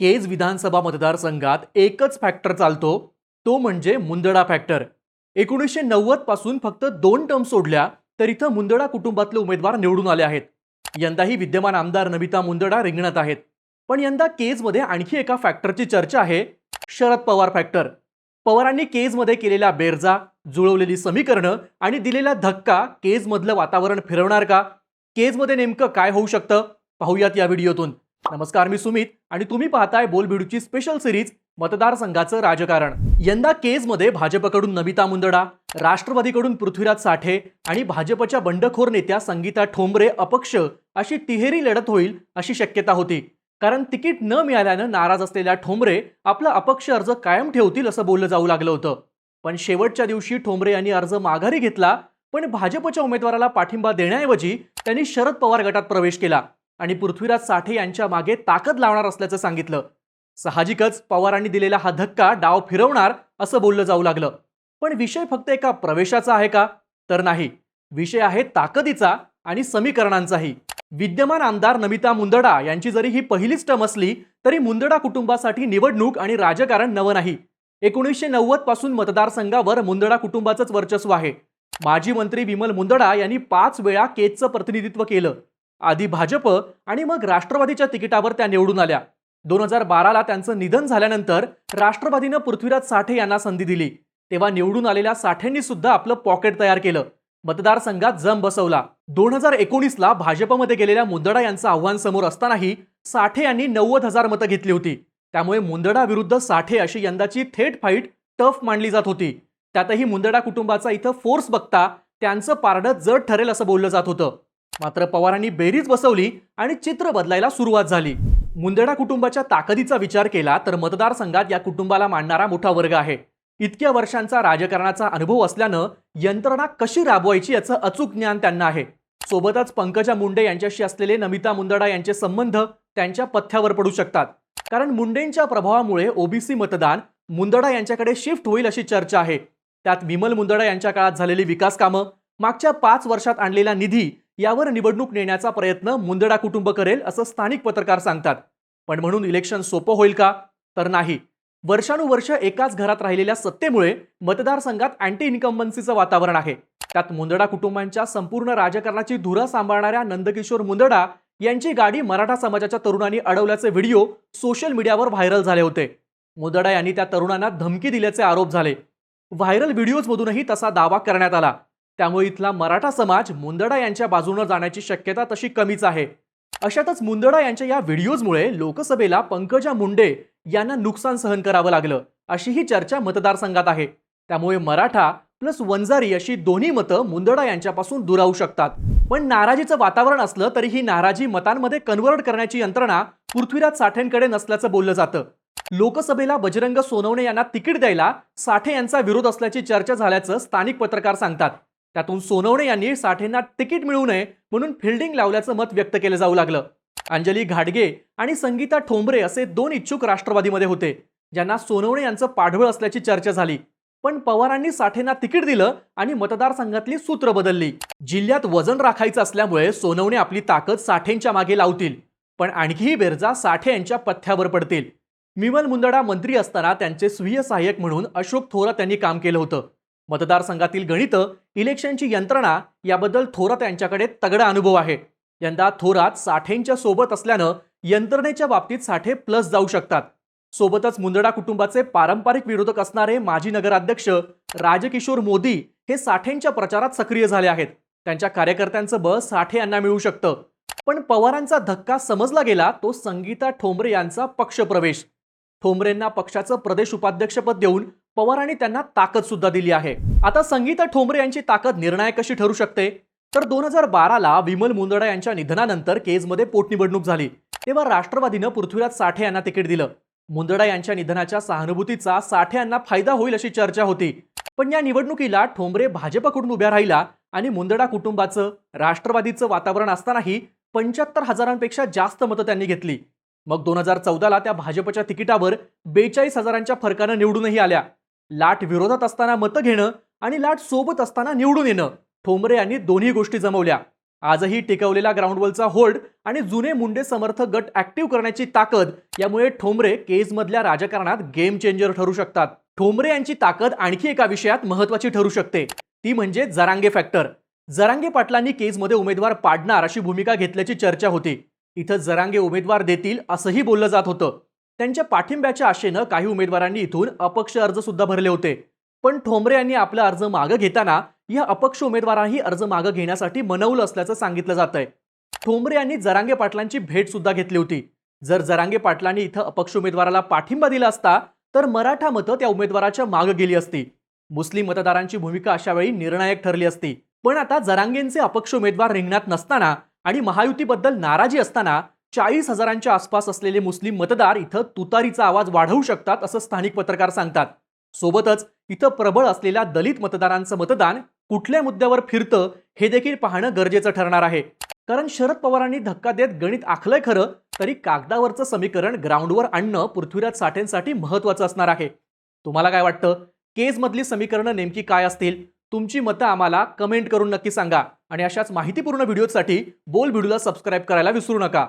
केज विधानसभा मतदारसंघात एकच फॅक्टर चालतो तो म्हणजे मुंदडा फॅक्टर एकोणीसशे नव्वदपासून फक्त दोन टर्म सोडल्या तर इथं मुंदडा कुटुंबातले उमेदवार निवडून आले आहेत. यंदाही विद्यमान आमदार नमिता मुंदडा रिंगणात आहेत. पण यंदा केजमध्ये आणखी एका फॅक्टरची चर्चा आहे शरद पवार फॅक्टर पवारांनी केजमध्ये केलेल्या बेरजा जुळवलेली समीकरणं आणि दिलेला धक्का केजमधलं वातावरण फिरवणार का? केजमध्ये नेमकं काय होऊ शकतं? पाहूयात या व्हिडिओतून. नमस्कार मी सुमित आणि तुम्ही पाहताय बोलबिडूची स्पेशल सिरीज मतदारसंघाचं राजकारण. यंदा केजमध्ये भाजपकडून नमिता मुंदडा राष्ट्रवादीकडून पृथ्वीराज साठे आणि भाजपच्या बंडखोर नेत्या संगीता ठोंबरे अपक्ष अशी तिहेरी लढत होईल अशी शक्यता होती. कारण तिकीट न मिळाल्यानं नाराज असलेल्या ठोंबरे आपला अपक्ष अर्ज कायम ठेवतील असं बोललं जाऊ लागलं होतं. पण शेवटच्या दिवशी ठोंबरे यांनी अर्ज माघारी घेतला पण भाजपच्या उमेदवाराला पाठिंबा देण्याऐवजी त्यांनी शरद पवार गटात प्रवेश केला. आणि पृथ्वीराज साठे यांच्या मागे ताकद लावणार असल्याचं सांगितलं. साहजिकच पवारांनी दिलेला हा धक्का डाव फिरवणार असं बोललं जाऊ लागलं. पण विषय फक्त एका प्रवेशाचा आहे का? तर नाही. विषय आहे ताकदीचा आणि समीकरणांचाही. विद्यमान आमदार नमिता मुंदडा यांची जरी ही पहिलीच टर्म असली तरी मुंदडा कुटुंबासाठी निवडणूक आणि राजकारण नवं नाही. एकोणीसशे नव्वदपासून मतदारसंघावर मुंदडा कुटुंबाचंच वर्चस्व आहे. माजी मंत्री विमल मुंदडा यांनी पाच वेळा केजचं प्रतिनिधित्व केलं. आधी भाजप आणि मग राष्ट्रवादीच्या तिकिटावर त्या निवडून आल्या. दोन हजार बाराला त्यांचं निधन झाल्यानंतर राष्ट्रवादीनं पृथ्वीराज साठे यांना संधी दिली. तेव्हा निवडून आलेल्या साठेंनी सुद्धा आपलं पॉकेट तयार केलं. मतदारसंघात जम बसवला. दोन हजार एकोणीसला भाजपमध्ये गेलेल्या मुंदडा यांचं आव्हान समोर असतानाही साठे यांनी नव्वद हजार मतं घेतली होती. त्यामुळे मुंदडा विरुद्ध साठे अशी यंदाची थेट फाईट टफ मांडली जात होती. त्यातही मुंदडा कुटुंबाचा इथं फोर्स बघता त्यांचं पारडं जड ठरेल असं बोललं जात होतं. मात्र पवारांनी बेरीज बसवली आणि चित्र बदलायला सुरुवात झाली. मुंदडा कुटुंबाच्या ताकदीचा विचार केला तर मतदारसंघात या कुटुंबाला मांडणारा मोठा वर्ग आहे. इतक्या वर्षांचा राजकारणाचा अनुभव असल्यानं यंत्रणा कशी राबवायची याचं अचूक ज्ञान त्यांना आहे. सोबतच पंकजा मुंडे यांच्याशी असलेले नमिता मुंदडा यांचे संबंध त्यांच्या पथ्यावर पडू शकतात. कारण मुंडेंच्या प्रभावामुळे ओबीसी मतदान मुंदडा यांच्याकडे शिफ्ट होईल अशी चर्चा आहे. त्यात विमल मुंदडा यांच्या काळात झालेली विकास कामं मागच्या पाच वर्षात आणलेला निधी यावर निवडणूक नेण्याचा प्रयत्न मुंदडा कुटुंब करेल असं स्थानिक पत्रकार सांगतात. पण म्हणून इलेक्शन सोपं होईल का? तर नाही. वर्षानुवर्ष एकाच घरात राहिलेल्या सत्तेमुळे मतदारसंघात अँटी इन्कम्बन्सीचं वातावरण आहे. त्यात मुंदडा कुटुंबांच्या संपूर्ण राजकारणाची धुरा सांभाळणाऱ्या नंदकिशोर मुंदडा यांची गाडी मराठा समाजाच्या तरुणांनी अडवल्याचे व्हिडिओ सोशल मीडियावर व्हायरल झाले होते. मुंदडा यांनी त्या तरुणांना धमकी दिल्याचे आरोप झाले. व्हायरल व्हिडिओजमधूनही तसा दावा करण्यात आला. त्यामुळे इथला मराठा समाज मुंदडा यांच्या बाजूनं जाण्याची शक्यता तशी कमीच आहे. अशातच मुंदडा यांच्या या व्हिडिओजमुळे लोकसभेला पंकजा मुंडे यांना नुकसान सहन करावं लागलं अशी ही चर्चा मतदारसंघात आहे. त्यामुळे मराठा प्लस वंजारी अशी दोन्ही मतं मुंदडा यांच्यापासून दुरावू शकतात. पण नाराजीचं वातावरण असलं तरी ही नाराजी मतांमध्ये कन्व्हर्ट करण्याची यंत्रणा पृथ्वीराज साठेंकडे नसल्याचं बोललं जातं. लोकसभेला बजरंग सोनवणे यांना तिकीट द्यायला साठे यांचा विरोध असल्याची चर्चा झाल्याचं स्थानिक पत्रकार सांगतात. त्यातून सोनवणे यांनी साठेंना तिकीट मिळू नये म्हणून फिल्डिंग लावल्याचं मत व्यक्त केलं जाऊ लागलं. अंजली घाडगे आणि संगीता ठोंबरे असे दोन इच्छुक राष्ट्रवादीमध्ये होते ज्यांना सोनवणे यांचं पाठबळ असल्याची चर्चा झाली. पण पवारांनी साठेंना तिकीट दिलं आणि मतदारसंघातली सूत्र बदलली. जिल्ह्यात वजन राखायचं असल्यामुळे सोनवणे आपली ताकद साठेंच्या मागे लावतील पण आणखीही बेरजा साठे यांच्या पथ्यावर पडतील. मिमल मुंदडा मंत्री असताना त्यांचे स्वीय सहाय्यक म्हणून अशोक थोरात यांनी काम केलं होतं. मतदारसंघातील गणितं इलेक्शनची यंत्रणा याबद्दल थोरात यांच्याकडे तगडा अनुभव आहे. यंदा थोरात साठेंच्या सोबत असल्यानं यंत्रणेच्या बाबतीत साठे प्लस जाऊ शकतात. सोबतच मुंदडा कुटुंबाचे पारंपरिक विरोधक असणारे माजी नगराध्यक्ष राजकिशोर मोदी हे साठेंच्या प्रचारात सक्रिय झाले आहेत. त्यांच्या कार्यकर्त्यांचं बळ साठे यांना मिळू शकतं. पण पवारांचा धक्का समजला गेला तो संगीता ठोंबरे यांचा पक्षप्रवेश ठोंबरेंना पक्षाचं प्रदेश उपाध्यक्षपद देऊन पवारांनी त्यांना ताकद सुद्धा दिली आहे. आता संगीता ठोंबरे यांची ताकद निर्णायक कशी ठरू शकते? तर दोन हजार बाराला विमल मुंदडा यांच्या निधनानंतर केजमध्ये पोटनिवडणूक झाली. तेव्हा राष्ट्रवादीनं पृथ्वीराज साठे यांना तिकीट दिलं. मुंदडा यांच्या निधनाच्या सहानुभूतीचा साठे यांना फायदा होईल अशी चर्चा होती. पण या निवडणुकीला ठोंबरे भाजपकडून उभ्या राहिला आणि मुंदडा कुटुंबाचं राष्ट्रवादीचं वातावरण असतानाही पंच्याहत्तर हजारांपेक्षा जास्त मतं त्यांनी घेतली. मग दोन हजार चौदाला त्या भाजपच्या तिकिटावर बेचाळीस हजारांच्या फरकानं निवडूनही आल्या. लाट विरोधात असताना मतं घेणं आणि लाट सोबत असताना निवडून येणं. ठोंबरे यांनी दोन्ही गोष्टी जमवल्या. आजही टिकवलेला ग्राउंडवलचा होल्ड आणि जुने मुंडे समर्थक गट ऍक्टिव्ह करण्याची ताकद यामुळे ठोंबरे केजमधल्या राजकारणात गेम चेंजर ठरू शकतात. ठोंबरे यांची ताकद आणखी एका विषयात महत्वाची ठरू शकते. ती म्हणजे जरांगे फॅक्टर. जरांगे पाटलांनी केजमध्ये उमेदवार पाडणार अशी भूमिका घेतल्याची चर्चा होती. इथं जरांगे उमेदवार देतील असंही बोललं जात होतं. त्यांच्या पाठिंब्याच्या आशेनं काही उमेदवारांनी इथून अपक्ष अर्ज सुद्धा भरले होते. पण ठोंबरे यांनी आपला अर्ज मागं घेताना या अपक्ष उमेदवारांनी अर्ज मागं घेण्यासाठी मनवलं असल्याचं सांगितलं जात आहे ठोंबरे यांनी जरांगे पाटलांची भेट सुद्धा घेतली होती. जर जरांगे पाटलांनी इथं अपक्ष उमेदवाराला पाठिंबा दिला असता तर मराठा मतं त्या उमेदवाराच्या मागं गेली असती. मुस्लिम मतदारांची भूमिका अशा वेळी निर्णायक ठरली असती. पण आता जरांगेंचे अपक्ष उमेदवार रिंगणात नसताना आणि महायुतीबद्दल नाराजी असताना चाळीस हजारांच्या आसपास असलेले मुस्लिम मतदार इथं तुतारीचा आवाज वाढवू शकतात असं स्थानिक पत्रकार सांगतात. सोबतच इथं प्रबळ असलेल्या दलित मतदारांचं मतदान कुठल्या मुद्द्यावर फिरतं हे देखील पाहणं गरजेचं ठरणार आहे. कारण शरद पवारांनी धक्का देत गणित आखलंय खरं तरी कागदावरचं समीकरण ग्राउंडवर आणणं पृथ्वीराज साठेंसाठी महत्वाचं असणार आहे. तुम्हाला काय वाटतं? केजमधली समीकरणं नेमकी काय असतील? तुमची मतं आम्हाला कमेंट करून नक्की सांगा. आणि अशाच माहितीपूर्ण व्हिडिओसाठी बोल व्हिडिओला सबस्क्राईब करायला विसरू नका.